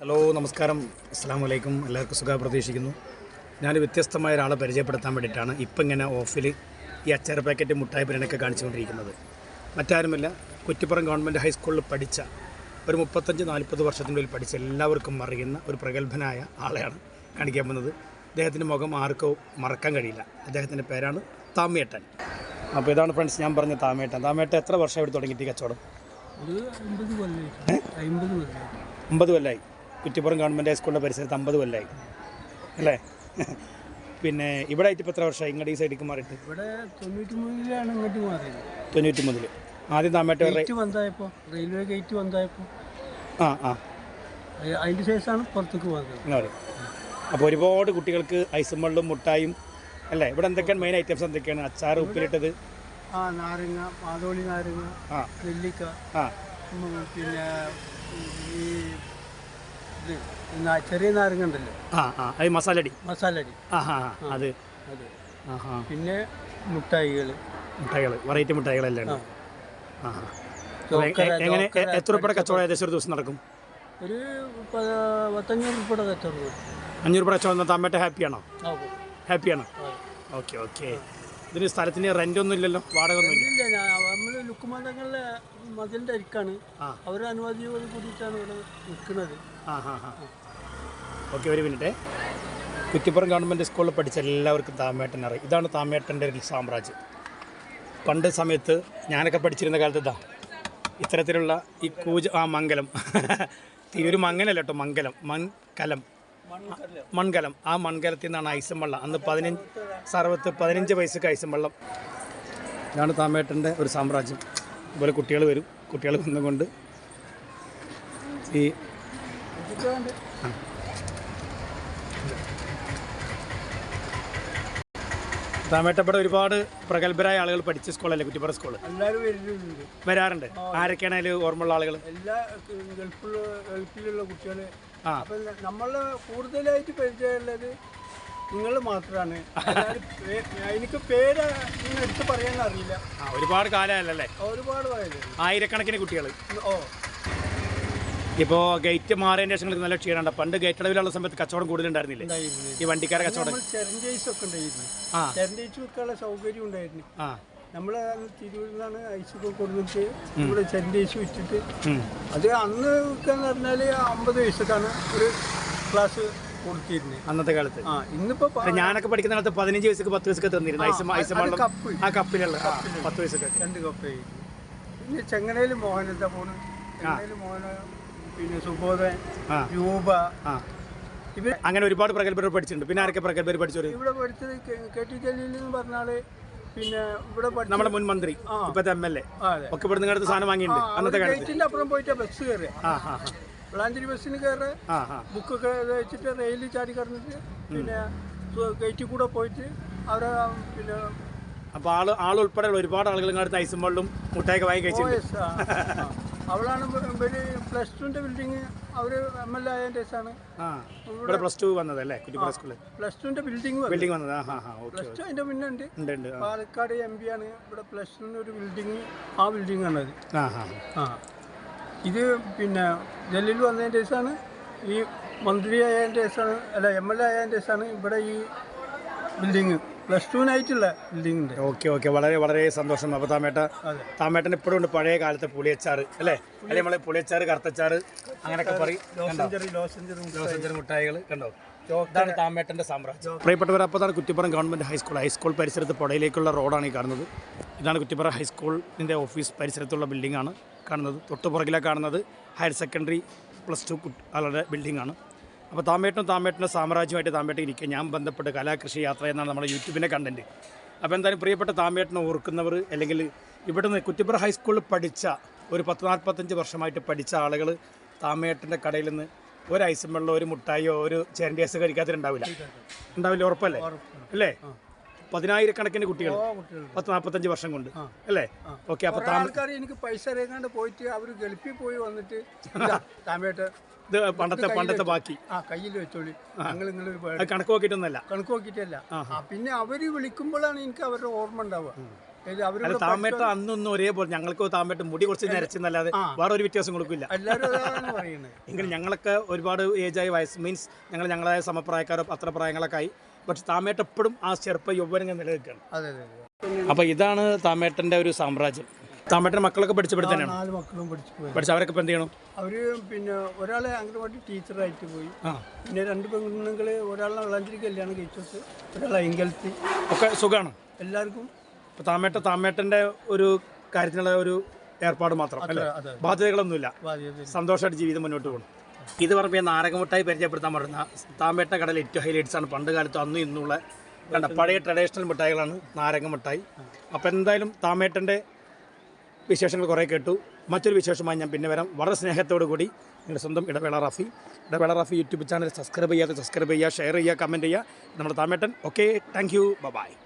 Hello നമസ്കാരം. അസ്സാം വലൈക്കും എല്ലാവർക്കും സുഖം പ്രതീക്ഷിക്കുന്നു. ഞാൻ വ്യത്യസ്തമായ ഒരാളെ പരിചയപ്പെടുത്താൻ വേണ്ടിയിട്ടാണ് ഇപ്പം ഇങ്ങനെ ഓഫിൽ ഈ അച്ചാർ പാക്കറ്റ് മുട്ടായി പരിണൊക്കെ കാണിച്ചുകൊണ്ടിരിക്കുന്നത്. മറ്റാരുമല്ല കുറ്റിപ്പുറം ഗവൺമെന്റ് ഹൈസ്കൂളിൽ പഠിച്ച ഒരു മുപ്പത്തഞ്ച് നാൽപ്പത് വർഷത്തിനുള്ളിൽ പഠിച്ച എല്ലാവർക്കും അറിയുന്ന ഒരു പ്രഗത്ഭനായ ആളെയാണ് കാണിക്കാൻ പോകുന്നത്. അദ്ദേഹത്തിന്റെ മുഖം ആർക്കും മറക്കാൻ കഴിയില്ല. അദ്ദേഹത്തിന്റെ പേരാണ് താമേട്ടൻ. അപ്പോൾ ഇതാണ് ഫ്രണ്ട്സ് ഞാൻ പറഞ്ഞ താമേട്ടൻ. താമേട്ടൻ എത്ര വർഷം ഇവിടെ തുടങ്ങിയിട്ട് കച്ചവടം? അമ്പത് കൊല്ലമായിട്ട് കുറ്റിപ്പുറം ഗവൺമെന്റ് ഹൈസ്കൂളിന്റെ പരിസരത്ത് അമ്പത് കൊല്ലമായി അല്ലേ? പിന്നെ ഇവിടെ ആയിട്ട് ഇപ്പോൾ എത്ര വർഷമായി? ഇങ്ങോട്ട് ഈ സൈഡിലേക്ക് മാറിയിട്ട്? ഇവിടെ തൊണ്ണൂറ്റി മൂന്നിലാണ് ഇങ്ങോട്ട് മാറിയത്. തൊണ്ണൂറ്റി മൂന്നിൽ ആദ്യം താമേട്ട് ഗേറ്റ് വന്നതായപ്പോൾ റെയിൽവേ ഗേറ്റ് വന്നതായപ്പോൾ ആ ആ. അതിന്റെ ശേഷമാണ് പുറത്തേക്ക് പോകുന്നത് അപ്പോൾ ഒരുപാട് കുട്ടികൾക്ക് ഐസും മുട്ടായും അല്ലേ? ഇവിടെ എന്തൊക്കെയാണ് മെയിൻ ഐറ്റംസ് എന്തൊക്കെയാണ്? അച്ചാർ ഉപ്പിലിട്ടത്? ആ നാരങ്ങ മാതോളി നാരങ്ങ ആ. നെല്ലിക്ക ആ. പിന്നെ ഈ ചെറിയ നാരങ്ങ ഉണ്ടല്ലോ ആ ആ അത് മസാലടി മസാലടി ആ അത്. അത്. ആ ആ. പിന്നെ മുട്ടായികൾ മുട്ടായികൾ വെറൈറ്റി മുട്ടായികളെല്ലാം ഉണ്ട് ആ. എങ്ങനെ എത്ര രൂപയുടെ കച്ചവടം ഏകദേശം ഒരു ദിവസം നടക്കും? ഒരു പത്തഞ്ഞൂറ് രൂപയുടെ കച്ചവടം അഞ്ഞൂറ് രൂപ കച്ചവടം താമേട്ട ഹാപ്പിയാണോ? ഹാപ്പിയാണോ. Okay okay. ഇതിന് സ്ഥലത്തിന് റെന്റ് ഒന്നും ഇല്ലല്ലോ വാടക ഒന്നും ഇല്ല ഇല്ല നമ്മൾ ലുക്കുമതങ്ങളിലെ മതിലിന്റെ അരിക്കാണ്. ആ. അവർ അനുവാദിയോട് കൂടിയിട്ടാണ് ഇവിടെ നിൽക്കുന്നത് ആ ഹാ ഹാ ഓക്കെ ഒരു മിനിറ്റ് കുറ്റിപ്പുറം ഗവൺമെന്റ് സ്കൂളിൽ പഠിച്ച എല്ലാവർക്കും താമേട്ടൻ അറിയാം. ഇതാണ് താമേട്ടന്റെ ഒരു സാമ്രാജ്യം. പണ്ട് സമയത്ത് ഞാനൊക്കെ പഠിച്ചിരുന്ന കാലത്ത് ഇതാ ഇത്തരത്തിലുള്ള ഈ കൂജ ആ മംഗലം. ഈ ഒരു കേട്ടോ മംഗലം. മൺകലം മൺകലം. ആ മൺകലത്തിൽ നിന്നാണ് ഐസം വെള്ളം. അന്ന് പതിനഞ്ച് സർവത്ത് പതിനഞ്ച് പൈസക്ക് ഐസം വെള്ളം. ഇതാണ് താമേട്ടന്റെ ഒരു സാമ്രാജ്യം. അതുപോലെ കുട്ടികൾ വരും. കുട്ടികൾ വന്നുകൊണ്ട് ഈ താമേട്ടപ്പടെ ഒരുപാട് പ്രഗത്ഭരായ ആളുകൾ പഠിച്ച സ്കൂളല്ലേ? കുറ്റിപ്പുറ സ്കൂൾ വരാറുണ്ട്. ആരൊക്കെയാണ് അതിൽ ഓർമ്മയുള്ള ആളുകൾ? എല്ലാ ഗൾഫിലുള്ള കുട്ടികൾ. അപ്പം നമ്മൾ കൂടുതലായിട്ട് പരിചയമുള്ളത് നിങ്ങൾ മാത്രമാണ് എനിക്ക് പേര് എടുത്ത് പറയാൻ അറിയില്ല. ഒരുപാട് കാലമല്ലേ ഒരുപാട് ആയിരക്കണക്കിന് കുട്ടികൾ ഓ. ഇപ്പോ ഗേറ്റ് മാറിയതിന് ശേഷം നിങ്ങൾക്ക് നല്ല ക്ഷീണമുണ്ട്. പണ്ട് ഗേറ്റ് അളവിലുള്ള സമയത്ത് കച്ചവടം കൂടുതലുണ്ടായിരുന്നില്ലേ? ഈ വണ്ടിക്കാരെ കച്ചവടം. ചെറിയ ഒക്കെ ഉണ്ടായിരുന്നു. ആ. ചെരഞ്ചേസ് വെക്കാനുള്ള സൗകര്യം ഉണ്ടായിരുന്നു. ആ. നമ്മൾ തിരൂരിൽ നിന്നാണ് ഐസൊക്കെ കൊടുത്തിട്ട് ചെരഞ്ചേസ് വെച്ചിട്ട് ഉം. അത് അന്ന് എന്ന് പറഞ്ഞാൽ അമ്പത് വയസ്സൊക്കെയാണ് ഒരു ക്ലാസ് കൊടുത്തിരുന്നത് അന്നത്തെ കാലത്ത്. ആ ഇന്നിപ്പോ ഞാനൊക്കെ പഠിക്കുന്ന കാലത്ത് പതിനഞ്ച് വയസ്സൊക്കെ പത്ത് വയസ്സൊക്കെ തന്നിരുന്നു ഐസ് ഐസ് കപ്പ്. ആ കപ്പിലുള്ള പത്ത് വയസ്സൊക്കെ. രണ്ട് കപ്പ് പിന്നെ ചെങ്ങനയിൽ മോഹൻ എന്താ പോണ് ചെങ്ങനയിൽ മോഹന പിന്നെ സുബോധൻ രൂപ. അങ്ങനെ ഒരുപാട് പ്രഗത്ഭർ പഠിച്ചിട്ടുണ്ട്. പിന്നെ ആരൊക്കെ പ്രഗത്ഭർ പഠിച്ചു ഇവിടെ പഠിച്ചത് കെ- ടി ജലീൽ എന്ന് പറഞ്ഞാൽ പിന്നെ ഇവിടെ നമ്മുടെ മുൻ മന്ത്രി. ഇപ്പത്തെ എം എൽ എ ഒക്കെ ഇവിടെ നിങ്ങളുടെ സാധനം വാങ്ങിയിട്ടുണ്ട് അന്നത്തെ കാലത്ത്. അപ്പുറം പോയിട്ട് ബസ് കയറി വിളാഞ്ചേരി ബസ്സിന് കയറി ബുക്കൊക്കെ വെച്ചിട്ട് റെയിലിൽ ചാടി കടന്നിട്ട് പിന്നെ ഗേറ്റിൽ കൂടെ പോയിട്ട് അവരെ പിന്നെ അപ്പോൾ ആൾ ആൾ ഉൾപ്പെടെയുള്ള ഒരുപാട് ആളുകൾ ഇങ്ങോട്ട് ഐസും വെള്ളം മുട്ടായൊക്കെ വാങ്ങി കഴിച്ചിട്ടുണ്ട്. ആ. അവളാണ് ഇവർ പ്ലസ് ടുവിന്റെ ബിൽഡിംഗ് അവർ എം എൽ എ ആയതിന്റെ ശേഷമാണ് ആ ഇവിടെ പ്ലസ് ടു വന്നതല്ലേ കുറ്റിപ്പുറ സ്കൂളിൽ പ്ലസ് ടുവിന്റെ ബിൽഡിംഗ് ബിൽഡിംഗ് വന്നത്. ആ ആ പ്ലസ് ടു അതിന്റെ മുന്നേ ഉണ്ട്. ഉണ്ട് ഉണ്ട് ആ. പാലക്കാട് എം പി ആണ്. ഇവിടെ പ്ലസ് ടുവിന്റെ ഒരു ബിൽഡിംഗ് ആ ബിൽഡിംഗ് ആണ് ആ ആ ആ. ഇത് പിന്നെ ഡൽഹിയിൽ വന്നതിന്റെ ശേഷമാണ് ഈ മന്ത്രി ആയതിന്റെ ശേഷമാണ് അല്ല എം എൽ എ ആയതിന്റെ ശേഷമാണ് ഇവിടെ ഈ ബിൽഡിങ് പ്ലസ് ടുവിനായിട്ടുള്ള ബിൽഡിംഗ് ഉണ്ട്. Okay okay. വളരെ വളരെ സന്തോഷം. അപ്പോൾ താമേട്ട താമേട്ടൻ ഇപ്പോഴും ഉണ്ട് പഴയ കാലത്തെ പുളിയച്ചാറ് അല്ലേ? അല്ലെ നമ്മളെ പുളിയച്ചാറ് കറുത്തച്ചാറ് അങ്ങനെയൊക്കെ പറയും. ലോസഞ്ചറി കണ്ടോ? ഇതാണ് താമേട്ടന്റെ സാമ്രാജ്യം. പ്രിയപ്പെട്ടവർ അപ്പോൾ അതാണ് കുറ്റിപ്പുറം ഗവൺമെന്റ് ഹൈസ്കൂൾ. ഹൈസ്കൂൾ പരിസരത്ത് പുഴയിലേക്കുള്ള റോഡാണ് ഈ കാണുന്നത്. ഇതാണ് കുറ്റിപ്പുറം ഹൈസ്കൂളിന്റെ ഓഫീസ് പരിസരത്തുള്ള ബിൽഡിംഗ് ആണ് കാണുന്നത്. തൊട്ട് പുറകിലാണ് കാണുന്നത് ഹയർ സെക്കൻഡറി പ്ലസ് ടു ആളുടെ ബിൽഡിംഗ് ആണ്. അപ്പോൾ താമേട്ടനും താമേട്ടന്റെ സാമ്രാജ്യമായിട്ട് താമേട്ടൻ ഇരിക്കുക. ഞാൻ ബന്ധപ്പെട്ട് കലാകൃഷി യാത്ര എന്നാണ് നമ്മുടെ യൂട്യൂബിന്റെ കണ്ടന്റ് അപ്പോൾ എന്തായാലും പ്രിയപ്പെട്ട താമേട്ടനെ ഓർക്കുന്നവർ അല്ലെങ്കിൽ ഇവിടുന്ന് കുറ്റിപ്പുറ ഹൈസ്കൂളിൽ പഠിച്ച ഒരു പത്ത് നാൽപ്പത്തഞ്ച് വർഷമായിട്ട് പഠിച്ച ആളുകൾ താമേട്ടന്റെ കടയിൽ നിന്ന് ഒരു ഐസും വെള്ളമോ ഒരു മുട്ടായിയോ ഒരു ചേരണ്ടിയാസ് കഴിക്കാത്തിട്ടുണ്ടാവില്ല ഉണ്ടാവില്ല ഉറപ്പല്ലേ? അല്ലേ? പതിനായിരക്കണക്കിന് കുട്ടികൾ. പത്ത് നാൽപ്പത്തഞ്ച് വർഷം കൊണ്ട്. അല്ലേ? ഓക്കെ അപ്പൊ താമസക്കാർ ആൾക്കാർ എനിക്ക് പൈസ അറിയാണ്ട് പോയിട്ട് അവർ ഗൾഫിൽ പോയി വന്നിട്ട് താമേട്ട് ഇത് പണ്ടത്തെ പണ്ടത്തെ ബാക്കി. ആ കയ്യിൽ വെച്ചോളി. ഞങ്ങൾ നിങ്ങൾ കണക്ക് നോക്കിയിട്ടൊന്നല്ല കണക്ക് നോക്കിയിട്ടല്ല. പിന്നെ അവർ വിളിക്കുമ്പോഴാണ് എനിക്ക് അവരുടെ ഓർമ്മ ഉണ്ടാവുക. താമേട്ട അന്നൊന്നും ഒരേപോലെ ഞങ്ങൾക്ക് താമേട്ട മുടി കുറച്ച് നരച്ചെന്നല്ലാതെ. വേറെ ഒരു വ്യത്യാസം കൊടുക്കില്ല. എങ്കിലും ഞങ്ങളൊക്കെ ഒരുപാട് ഏജായ വയസ്സ് മീൻസ് ഞങ്ങൾ ഞങ്ങളായ സമപ്രായക്കാരോ അത്ര പ്രായങ്ങളൊക്കെ ആയി. പക്ഷെ താമേട്ട എപ്പോഴും ആ ചെറുപ്പ യൗവനങ്ങൾ നിലനിൽക്കുകയാണ്. അതെ അപ്പോൾ ഇതാണ് താമേട്ടന്റെ ഒരു സാമ്രാജ്യം. താമേട്ടന്റെ മക്കളൊക്കെ പഠിച്ചു തന്നെയാണ്? നാല് മക്കളും പഠിച്ചു പോയി. പഠിച്ച അവരൊക്കെ ഇപ്പം എന്ത് ചെയ്യണം? അവർ പിന്നെ ഒരാളെ അംഗനവാടി ടീച്ചറായിട്ട് പോയി. പിന്നെ രണ്ട് പെണ്ണുങ്ങൾ ഒരാളെ വളാഞ്ചേരി കല്യാണം കഴിച്ചു ഒരാളെ അയങ്കലത്തി ഒക്കെ സുഖമാണ് എല്ലാവർക്കും ഇപ്പം താമേട്ട താമേട്ടന്റെ ഒരു കാര്യത്തിനുള്ള ഒരു ഏർപ്പാട് മാത്രം അല്ലേ? ബാധ്യതകളൊന്നുമില്ല. ബാധ്യത സന്തോഷമായിട്ട് ജീവിതം മുന്നോട്ട് പോകണം. ഇത് പറഞ്ഞ നാരകമുട്ടായി പരിചയപ്പെടുത്താൻ പറ്റുന്ന താമ്പേട്ട കടയിൽ ഏറ്റവും ഹൈലൈറ്റ്സ് ആണ് പണ്ട് കാലത്ത് അന്നും ഇന്നുള്ള കണ്ട? പഴയ ട്രഡീഷണൽ മിഠായികളാണ് നാരങ്ങ മിഠായി. അപ്പോൾ എന്തായാലും താമേട്ടന്റെ വിശേഷങ്ങൾ കുറേ കേട്ടു. മറ്റൊരു വിശേഷമായി ഞാൻ പിന്നെ വരാം. വളരെ സ്നേഹത്തോടു കൂടി നിങ്ങളുടെ സ്വന്തം Idavela Rafi. Idavela Rafi YouTube channel subscribe ചെയ്യാതെ സബ്സ്ക്രൈബ് ചെയ്യുക ഷെയർ ചെയ്യുക കമന്റ് ചെയ്യുക. നമ്മുടെ താമേട്ടൻ ഓക്കെ താങ്ക് യു ബൈ